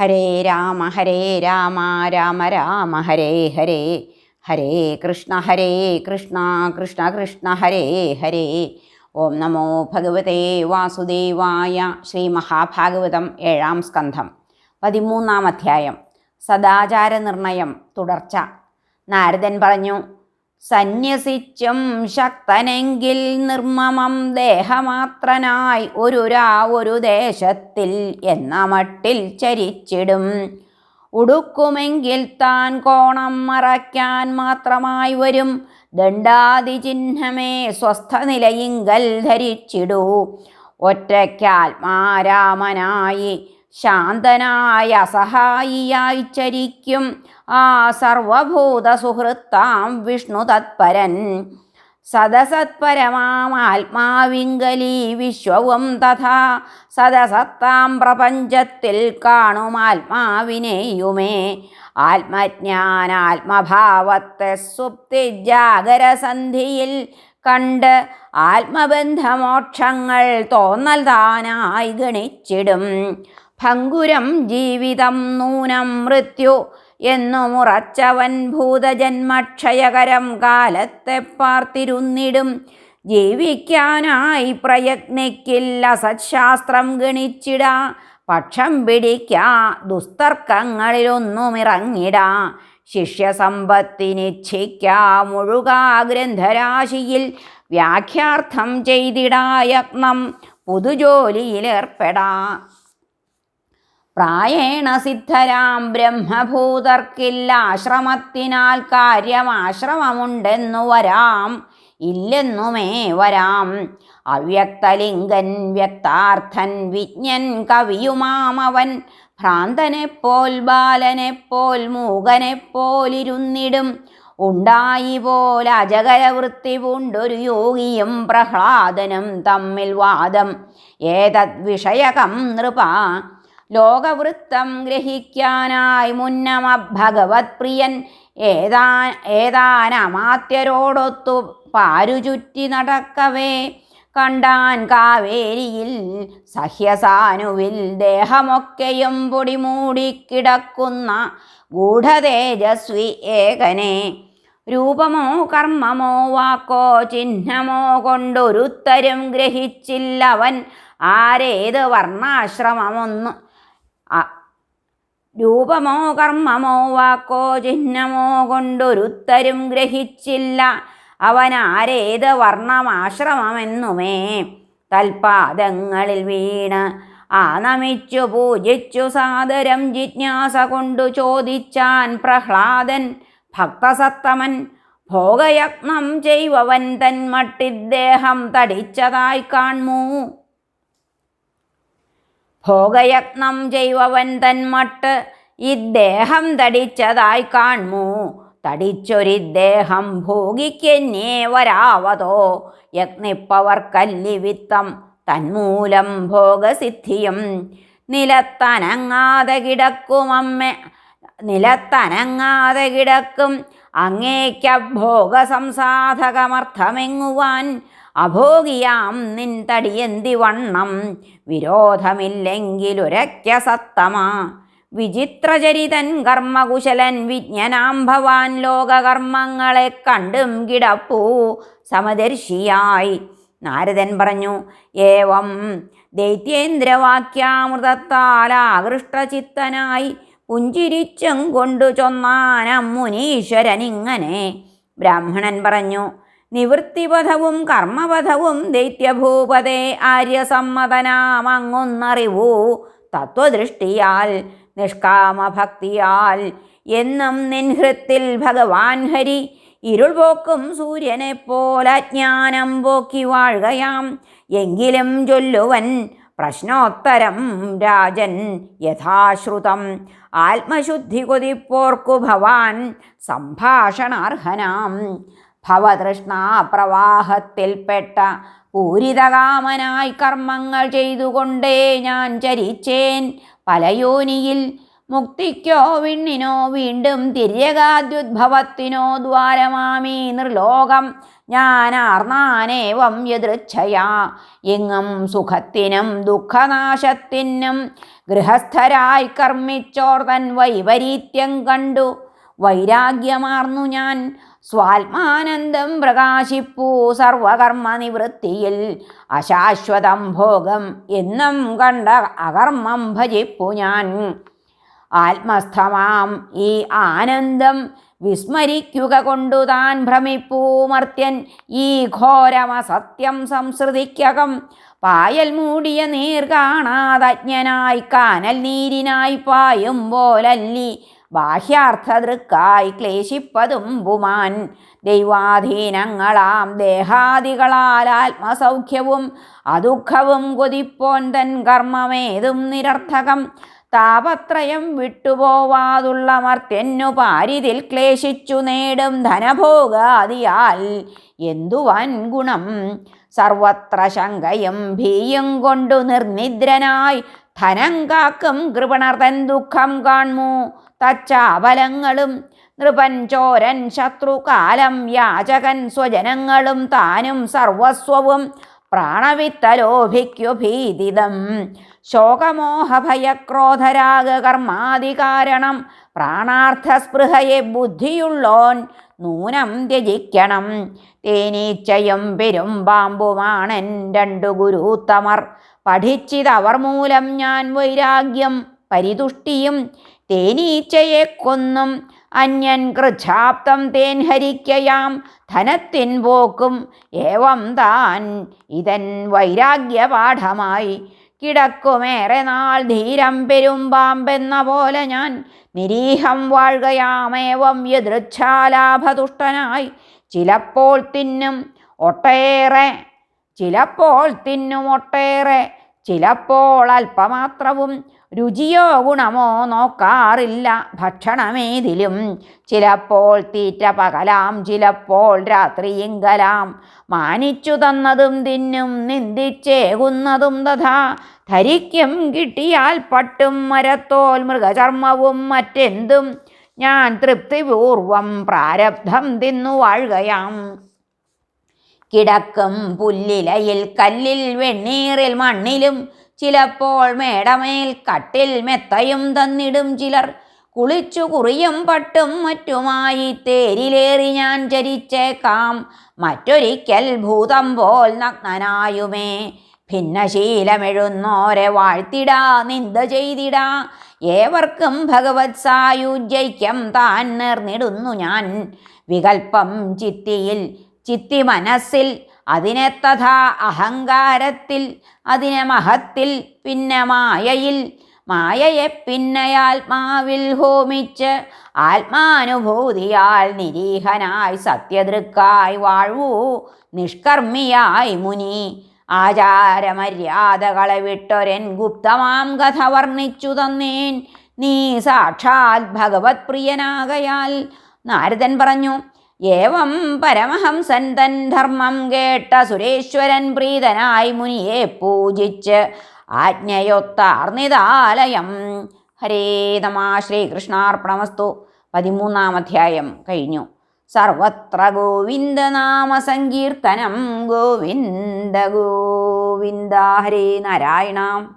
ഹരേ രാമ ഹരേ രാമ രാമ രാമ ഹരേ ഹരേ. ഹരേ കൃഷ്ണ ഹരേ കൃഷ്ണ കൃഷ്ണ കൃഷ്ണ ഹരേ ഹരേ. ഓം നമോ ഭഗവതേ വാസുദേവായ ശ്രീ മഹാഭാഗവതം ഏഴാം സ്കന്ധം. പതിമൂന്നാം അധ്യായം. സദാചാര നിർണയം തുടർച്ച. നാരദൻ പറഞ്ഞു സന്യസിച്ചും ശക്തനെങ്കിൽ നിർമ്മമം ദേഹമാത്രനായി ഒരു ദേശത്തിൽ എന്ന മട്ടിൽ ചരിച്ചിടും. ഉടുക്കുമെങ്കിൽ താൻ കോണം മറയ്ക്കാൻ മാത്രമായി വരും. ദണ്ഡാതി ചിഹ്നമേ സ്വസ്ഥനിലയിങ്കൽ ധരിച്ചിടൂ. ഒറ്റയ്ക്കാത്മാരാമനായി ശാന്തനായ അസഹായിയായി ചരിക്കും. ആ സർവഭൂത വിഷ്ണു തത്പരൻ. ആത്മാവിംഗലി വിശ്വവും തഥാ സദസത്താം പ്രപഞ്ചത്തിൽ കാണും ആത്മാവിനെയുമേ. ആത്മജ്ഞാനാത്മഭാവത്തെ സുപ്തി ജാഗരസന്ധിയിൽ കണ്ട് ആത്മബന്ധമോക്ഷങ്ങൾ തോന്നൽ താനായി ഗണിച്ചിടും. ഭങ്കുരം ജീവിതം നൂനം മൃത്യു എന്നു മുറച്ചവൻ ഭൂതജന്മക്ഷയകരം കാലത്തെ പാർത്തിരുന്നിടും. ജീവിക്കാനായി പ്രയത്നിക്കില്ല സത്ശാസ്ത്രം ഗണിച്ചിടാ. പക്ഷം പിടിക്കാ ദുസ്തർക്കങ്ങളിലൊന്നുമിറങ്ങിടാ. ശിഷ്യസമ്പത്തിനിച്ഛിക്ക മുഴുക ഗ്രന്ഥരാശിയിൽ വ്യാഖ്യാർത്ഥം ചെയ്തിടാ യത്നം പുതുജോലിയിലേർപ്പെടാ. പ്രായേണ സിദ്ധരാം ബ്രഹ്മഭൂതർക്കില്ല. ആശ്രമത്തിനാൽ കാര്യം ആശ്രമമുണ്ടെന്നു വരാം. ഇല്ലെന്നുമേ വരാം. അവ്യക്തലിംഗൻ വ്യക്താർത്ഥൻ വിജ്ഞൻ കവിയുമാമവൻ ഭ്രാന്തനെപ്പോൽ ബാലനെപ്പോൽ മൂകനെപ്പോലിരുന്നിടും. ഉണ്ടായി പോൽ അജകരവൃത്തി പൂണ്ടൊരു യോഗിയും പ്രഹ്ലാദനും തമ്മിൽ വാദം. ഏതദ്വിഷയകം നൃപ ലോകവൃത്തം ഗ്രഹിക്കാനായി മുന്നമ ഭഗവത് പ്രിയൻ ഏതാ ഏതാനമാത്യരോടൊത്തു പാരുചുറ്റി നടക്കവേ. കണ്ടാൻ കാവേരിയിൽ സഹ്യസാനുവിൽ ദേഹമൊക്കെയും പൊടിമൂടിക്കിടക്കുന്ന ഗൂഢതേജസ്വി ഏകനെ. രൂപമോ കർമ്മമോ വാക്കോ ചിഹ്നമോ കൊണ്ടൊരുത്തരും ഗ്രഹിച്ചില്ലവൻ. ആരേത് വർണാശ്രമമൊന്നു രൂപമോ കർമ്മമോ വാക്കോ ചിഹ്നമോ കൊണ്ടൊരുത്തരും ഗ്രഹിച്ചില്ല. അവൻ ആരേത് വർണമാശ്രമമെന്നുമേ. തൽപാദങ്ങളിൽ വീണ് ആനമിച്ചു പൂജിച്ചു സാദരം ജിജ്ഞാസ കൊണ്ടു ചോദിച്ചാൻ പ്രഹ്ലാദൻ ഭക്തസത്തമൻ ഭോഗയത്നം ചെയ്വവൻ തന്മട്ടിദ്ദേഹം തടിച്ചതായി കാൺമൂ ഭോഗയത്നം ചെയ്വവൻ തന്മട്ട് ഇദ്ദേഹം തടിച്ചതായി കാൺമൂ തടിച്ചൊരിദ്ദേഹം ഭോഗിക്കെന്നേ വരാവതോ? യജ്ഞിപ്പവർ കല്ലിവിത്തം തന്മൂലം ഭോഗസിദ്ധിയും നിലത്തനങ്ങാതെ കിടക്കുമമ്മ നിലത്തനങ്ങാതെ കിടക്കും അങ്ങേക്കഭോഗ ഭോഗസംസാധകമർത്ഥമെങ്ങുവാൻ അഭോഗിയാം നിൻ തടിയന്തി വണ്ണം. വിരോധമില്ലെങ്കിലൊരക്ക സത്തമാ വിചിത്രചരിതൻ കർമ്മകുശലൻ വിജ്ഞനാം ഭവാൻ ലോകകർമ്മങ്ങളെ കണ്ടും കിടപ്പൂ. സമദർശിയായി. നാരദൻ പറഞ്ഞു ഏവം ദൈത്യേന്ദ്രവാക്യാമൃതത്താൽ ആകൃഷ്ടചിത്തനായി പുഞ്ചിരിച്ചും കൊണ്ടു ചൊന്നാനം മുനീശ്വരനിങ്ങനെ. ബ്രാഹ്മണൻ പറഞ്ഞു നിവൃത്തിപഥവും കർമ്മപഥവും ദൈത്യഭൂപതേ ആര്യസമ്മതനാമങ്ങൊന്നറിവൂ. തത്വദൃഷ്ടിയാൽ നിഷ്കാമഭക്തിയാൽ എന്നും നിൻഹൃത്തിൽ ഭഗവാൻ ഹരി ഇരുൾ പോക്കും സൂര്യനെ പോലജ്ഞാനം പോക്കി വാഴുകയാം. എങ്കിലും ചൊല്ലുവൻ പ്രശ്നോത്തരം രാജൻ യഥാശ്രുതം. ആത്മശുദ്ധി കൊതിപ്പോർക്കു ഭവാൻ സംഭാഷണാർഹനാം. ഭവതൃഷ്ണാപ്രവാഹത്തിൽപ്പെട്ട പൂരിതകാമനായി കർമ്മങ്ങൾ ചെയ്തുകൊണ്ടേ ഞാൻ ചരിച്ചേൻ. പലയോനിയിൽ മുക്തിക്കോ വിണ്ണിനോ വീണ്ടും തിര്യകാദ്യുദ്ഭവത്തിനോ ദ്വാരമാമീ നിർലോകം ഞാനാർന്നാനേവം യദൃച്ഛയാ. എങ്ങും സുഖത്തിനും ദുഃഖനാശത്തിനും ഗൃഹസ്ഥരായി കർമ്മിച്ചോർ തൻ വൈപരീത്യം കണ്ടു. വൈരാഗ്യമാർന്നു ഞാൻ സ്വാത്മാനന്ദം പ്രകാശിപ്പൂ സർവകർമ്മ നിവൃത്തിയിൽ. അശാശ്വതം ഭോഗം എന്നും കണ്ട അകർമ്മം ഭജിപ്പു ഞാൻ. ആത്മസ്ഥമാം ഈ ആനന്ദം വിസ്മരിക്കുക കൊണ്ടു താൻ ഭ്രമിപ്പൂ മർത്യൻ. ഈ ഘോരമസത്യം സംസൃതിക്കകം പായൽ മൂടിയ നീർ കാണാതജ്ഞനായി കാനൽ നീരിനായി പായുമ്പോലല്ലി ബാഹ്യാർത്ഥദൃക്കായി ക്ലേശിപ്പതും ബുമാൻ. ദൈവാധീനങ്ങളാം ദേഹാദികളാൽ ആത്മസൗഖ്യവും അദുഃഖവും കൊതിപ്പോൻ തൻ കർമ്മമേതും നിരർത്ഥകം. താപത്രയം വിട്ടുപോവാതുള്ള മർത്യന്നു പാരിതിൽ ക്ലേശിച്ചു നേടും ധനഭോഗാദിയാൽ എന്തുവൻ ഗുണം? സർവത്ര ശങ്കയും ഭീയും കൊണ്ടു നിർനിദ്രനായി ധനം കാക്കും കൃപണർ തൻ ദുഃഖം കാൺമു തച്ചാബലങ്ങളും നൃപൻ ചോരൻ ശത്രുകാലം യാചകൻ സ്വജനങ്ങളും താനും സർവസ്വവും പ്രാണവിത്തലോഭിക്കു ഭീതിതം. ശോകമോഹഭയക്രോധരാഗ കർമാധികാരണം പ്രാണാർത്ഥസ്പൃഹയെ ബുദ്ധിയുള്ളോൻ നൂനം ത്യജിക്കണം. തേനീച്ചയും പെരുമ്പാമ്പുമാണെൻ രണ്ടു ഗുരുത്തമർ പഠിച്ചിതവർ മൂലം ഞാൻ വൈരാഗ്യം പരിതുഷ്ടിയും തേനീച്ചയെ കൊന്നും. അന്യൻ കൃച്ഛാപ്തം തേൻ ഹരിക്കയാം ധനത്തിൻ പോക്കും. ഏവം താൻ ഇതൻ വൈരാഗ്യപാഠമായി കിടക്കുമേറെ നാൾ ധീരം പെരുമ്പാമ്പെന്ന പോലെ ഞാൻ നിരീഹം വാഴുകയാമേവം യദൃച്ഛാലാഭതുഷ്ടനായി. ചിലപ്പോൾ തിന്നും ഒട്ടേറെ ചിലപ്പോൾ തിന്നുമൊട്ടേറെ ചിലപ്പോൾ അല്പമാത്രവും രുചിയോ ഗുണമോ നോക്കാറില്ല ഭക്ഷണമേതിലും. ചിലപ്പോൾ തീറ്റ പകലാം ചിലപ്പോൾ രാത്രിയിങ്കലാം മാനിച്ചു തന്നതും തിന്നും നിന്ദിച്ചേകുന്നതും തഥാ. ധരിക്കും കിട്ടിയാൽ പട്ടും മരത്തോൽ മൃഗചർമ്മവും മറ്റെന്തും. ഞാൻ തൃപ്തിപൂർവം പ്രാരബ്ധം തിന്നു വാഴുകയാം കിടക്കും പുല്ലിലയിൽ കല്ലിൽ വെണ്ണീറിൽ മണ്ണിലും. ചിലപ്പോൾ മേടമേൽ കട്ടിൽ മെത്തയും തന്നിടും ചിലർ. കുളിച്ചു കുറിയും പട്ടും മറ്റുമായി തേരിലേറി ഞാൻ ചരിച്ചേക്കാം. മറ്റൊരിക്കൽ ഭൂതം പോൽ നഗ്നനായുമേ. ഭിന്നശീലമെഴുന്നോരെ വാഴ്ത്തിടാ നിന്ദ ചെയ്തിടാ. ഏവർക്കും ഭഗവത് സായുജ്യൈക്യം താൻ നേർന്നിടുന്നു ഞാൻ. വികൽപ്പം ചിത്തിയിൽ ചിത്തി മനസ്സിൽ അതിനെ തഥാ അഹങ്കാരത്തിൽ അതിനെ മഹത്തിൽ പിന്നെ മായയിൽ. മായയെ പിന്നെ ആത്മാവിൽ ഹോമിച്ച് ആത്മാനുഭൂതിയാൽ നിരീഹനായി സത്യദൃക്കായി വാഴൂ നിഷ്കർമ്മിയായി മുനി. ആചാരമര്യാദകളെ വിട്ടൊരൻ ഗുപ്തമാം കഥ വർണിച്ചു തന്നേൻ. നീ സാക്ഷാൽ ഭഗവത് പ്രിയനാകയാൽ നാരദൻ പറഞ്ഞു ഏവം പരമഹംസൻ തൻ ധർമ്മം കേട്ട സുരേശ്വരൻ പ്രീതനായി മുനിയെ പൂജിച്ച് ആജ്ഞയൊത്താർന്നിതാലയം. ഹരേ നമ ശ്രീകൃഷ്ണാർപ്പണമസ്തു പതിമൂന്നാം അധ്യായം കഴിഞ്ഞു. സർവത്ര ഗോവിന്ദ നാമ സങ്കീർത്തനം. ഗോവിന്ദ ഗോവിന്ദ ഹരേ നാരായണ.